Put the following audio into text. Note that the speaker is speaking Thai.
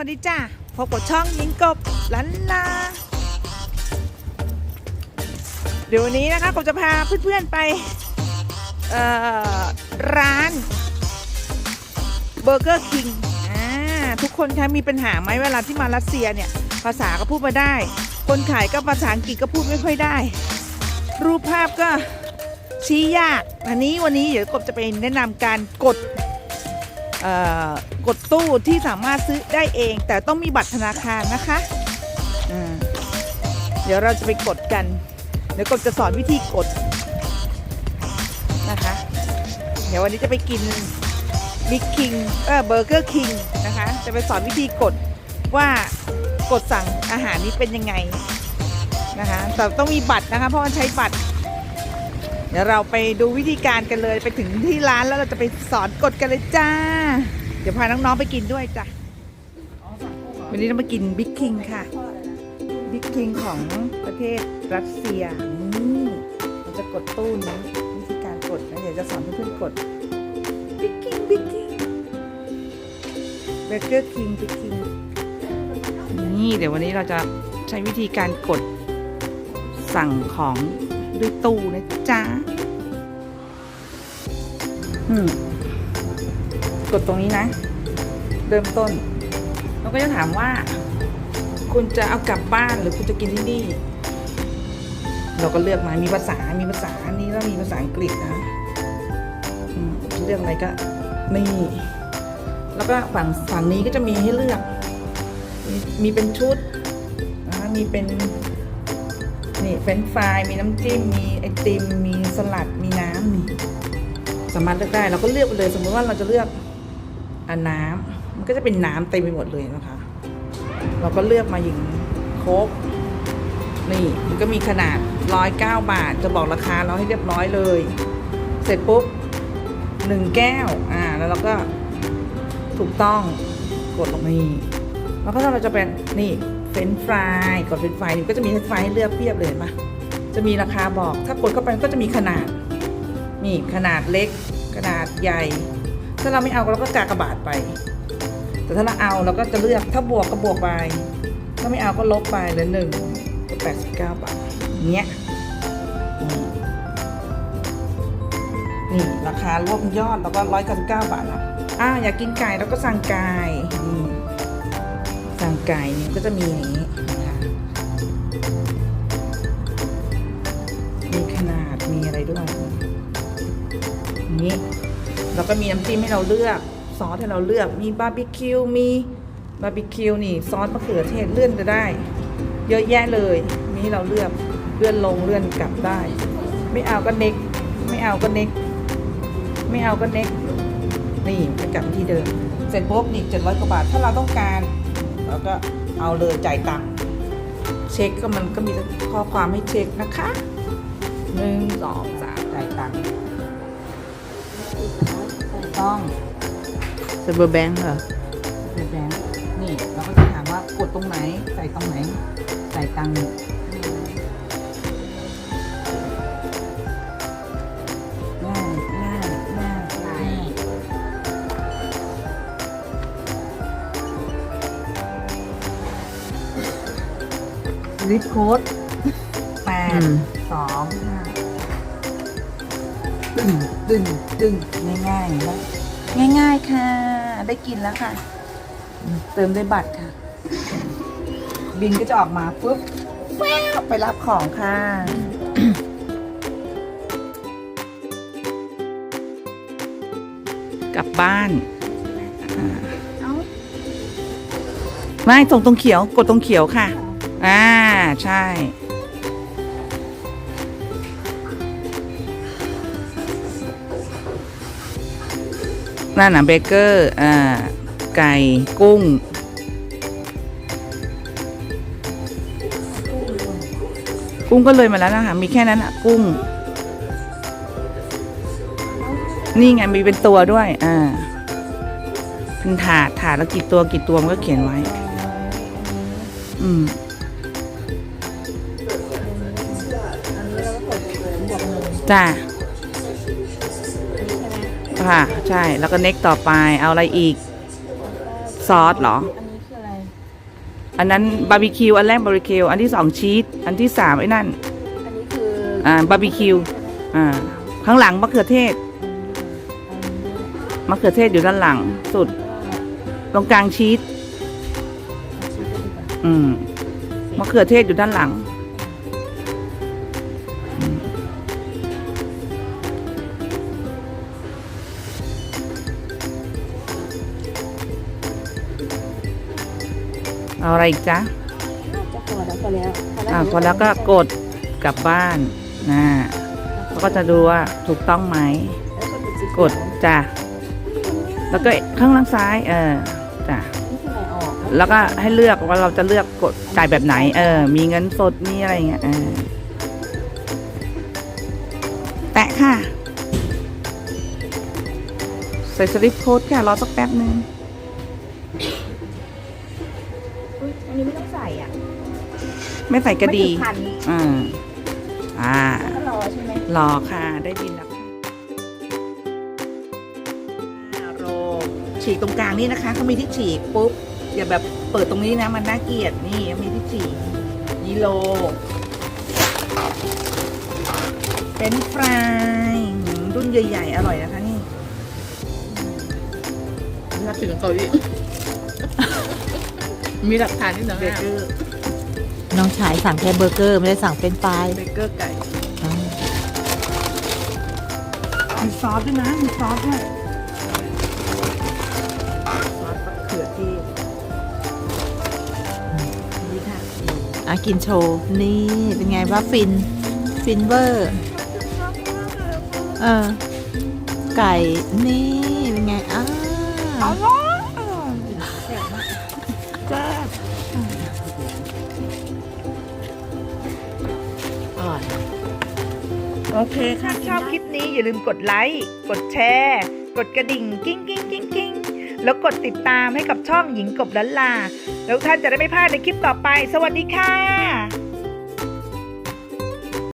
สวัสดีจ้าพบกับช่องยิงกบลันลาเดี๋ยววันนี้นะคะผมจะพาเพื่อนๆไปร้านเบอร์เกอร์คิงทุกคนคะมีปัญหาไหมเวลาที่มารัสเซียเนี่ย ภาษาก็พูดมาได้ คนขายก็ภาษาอังกฤษก็พูดไม่ค่อยได้ รูปภาพก็ชี้ยาก อันนี้วันนี้เดี๋ยวกบจะไปแนะนำการกด กดตู้ที่สามารถซื้อได้เอง แต่ต้องมีบัตรธนาคารนะคะเดี๋ยวเราจะไปกดกัน เดี๋ยวกดจะสอนวิธีกดนะคะ เดี๋ยววันนี้จะไปกินบิ๊กคิงเออเบอร์เกอร์คิงนะคะ จะไปสอนวิธีกดว่ากดสั่งอาหารนี้เป็นยังไงนะคะ แต่ต้องมีบัตรนะคะ เพราะว่าใช้บัตร เดี๋ยวเราไปดูวิธีการกันเลยไปถึงที่ร้านแล้วเราจะไปสอนกดกันเลยจ้า เดี๋ยวพาน้องๆไปกินด้วยจ้ะวันนี้เรามากินบิ๊กคิงค่ะบิ๊กคิงของประเทศรัสเซียนี่เราจะกดตู้นี้วิธีการกดนะเดี๋ยวจะสอนเพื่อนๆกดบิ๊กคิงบิ๊กคิงเบเกอร์คิงบิ๊กคิงนี่เดี๋ยววันนี้เราจะใช้วิธีการกดสั่งของ ด้วยตู้นะจ๊ะอืมกดตรงนี้นะ เริ่มต้นเราก็จะถามว่า คุณจะเอากลับบ้านหรือคุณจะกินที่นี่ เราก็เลือกมา มีภาษา มีภาษาอันนี้แล้วมีภาษาอังกฤษนะเลือกอะไรก็นี่ แล้วก็ฝั่งฝั่งนี้ก็จะมีให้เลือก มีเป็นชุดนะมีเป็น นี่เฟรนช์ฟรายมีน้ำจิ้ม มีไอติม มีสลัด มีน้ำนี่สามารถเลือกได้ เราก็เลือกไปเลย สมมติว่าเราจะเลือกอันน้ำมันก็จะเป็นน้ำเต็มไปหมดเลยนะคะ เราก็เลือกมาอย่างโค้กนี่มันก็มีขนาดร้อยเก้าบาท จะบอกราคาเราให้เรียบร้อยเลย เสร็จปุ๊บหนึ่งแก้ว อ่า แล้วเราก็ถูกต้องกดลงนี่แล้วก็เราจะเป็นนี่ รนช์ฟรายกดเฟรนช์ฟรายนี่ก็จะมีเฟรนช์ฟรายให้เลือกเพียบเลยเห็นปะจะมีราคาบอก ถ้ากดเข้าไปก็จะมีขนาด นี่ขนาดเล็ก ขนาดใหญ่ ถ้าเราไม่เอาเราก็กากระบาดไป แต่ถ้าเราเอาเราก็จะเลือกถ้าบวกก็บวกไป ถ้าไม่เอาก็ลบไปเหลือหนึ่งแปดสิบเก้าบาทเนี้ยนี่ราคารวมยอดแล้วก็ร้อยเก้าสิบเก้าบาทละอ่าอยากกินไก่เราก็สั่งไก่ นี่สั่งไก่เนี่ยก็จะมีอย่างนี้นะคะมีขนาดมีอะไรด้วยนี้แล้วก็มีน้ำจิ้มให้เราเลือกซอสให้เราเลือกมีบาร์บีคิวมีบาร์บีคิวนี่ซอสมะเขือเทศเลื่อนจะได้ เยอะแยะเลยมีให้เราเลือกเลื่อนลงเลื่อนกลับได้ ไม่เอาก็เน็กไม่เอาก็เน็กไม่เอาก็เน็กนี่กลับที่เดิมเสร็จปุ๊บนี่เจ็ดร้อยกว่าบาท ถ้าเราต้องการ เราก็เอาเลยจ่ายตังค์เช็คก็มันก็มีข้อความให้เช็คนะคะหนึ่งสองสามจ่ายตังค์ถูกต้องเซเบอร์แบงค์เหรอเป็นแบงค์นี่เราก็จะถามว่ากดตรงไหนใส่ตรงไหนใส่ตังค์ ลิปโค้ดแปดอืมสองห้าดึงดึงดึงง่ายๆนะง่าย ๆ ค่ะ ได้กินแล้วค่ะ เติมด้วยบัตรค่ะ บินก็จะออกมาปุ๊บแววไปรับของค่ะกลับบ้านเอ้าไม่ส่งตรงเขียว กดตรงเขียวค่ะ อ่า ใช่ นั่นน่ะเบเกอร์ อ่า ไก่ กุ้ง กุ้งก็เลยมาแล้วนะคะ มีแค่นั้นอะกุ้ง นี่ไง มีเป็นตัวด้วย อ่า เป็นถาด ถาดแล้วกี่ตัวกี่ตัวมันก็เขียนไว้ อืม จ้าค่ะ ใช่แล้วก็เน็กต่อไปเอาอะไรอีก ซอสเหรอ อันนี้คืออะไร อันนั้นบาร์บีคิวอันแรกบาร์บีคิวอันที่สองชีสอันที่สามไอ้นั่น อันนี้คืออ่าบาร์บีคิวอ่าข้างหลังมะเขือเทศมะเขือเทศอยู่ด้านหลังสุด ตรงกลางชีสอืมมะเขือเทศอยู่ด้านหลัง เอาอะไรอีกจ๊ะจะพอแล้วพอแล้วอ่าพอแล้วก็กดกลับบ้านนะเขาก็จะดูว่าถูกต้องไหมแล้วก็ดูสีกดจ้ะแล้วก็ข้างล่างซ้ายเออจ้ะนี่คือไหนออกแล้วก็ให้เลือกว่าเราจะเลือกกดจ่ายแบบไหน เออ มีเงินสดมีอะไรอย่างเงี้ยเออแตะค่ะ ใส่สลิปโค้ดค่ะ รอสักแป๊บนึง ไม่ใส่ก็ดีไม่ถึงพันอืมอ่า ก็รอใช่ไหมรอค่ะ ได้ยินแล้วค่ะอ่าโรฉีกตรงกลางนี่นะคะเขามีที่ฉีกปุ๊บ อย่าแบบเปิดตรงนี้นะ มันน่าเกลียดนี่เขามีที่ฉีกยีโลเป็นฟรายหืมรุ่นใหญ่ ๆ อร่อยนะคะนี่ถ้าถึงเขาอีกมีหลักฐานที่ไหนเบเกอร์ น้องชายสั่งแค่เบอร์เกอร์ ไม่ได้สั่งเป็นปลายเบเกอร์ไก่มีซอสด้วยนะมีซอสด้วยซอสมะเขือเทศนี่ค่ะอะกินโชว์ นี่เป็นไงว่าฟิน ฟินเวอร์ เออ ไก่ นี่ เป็นไง อ้าอร่อย โอเคค่ะ ชอบคลิปนี้อย่าลืมกดไลค์ กดแชร์ กดกระดิ่งกิ้งกิ้งกิ้งกิ้งแล้วกดติดตามให้กับช่องหญิงกบลันลา แล้วท่านจะได้ไม่พลาดในคลิปต่อไป สวัสดีค่ะ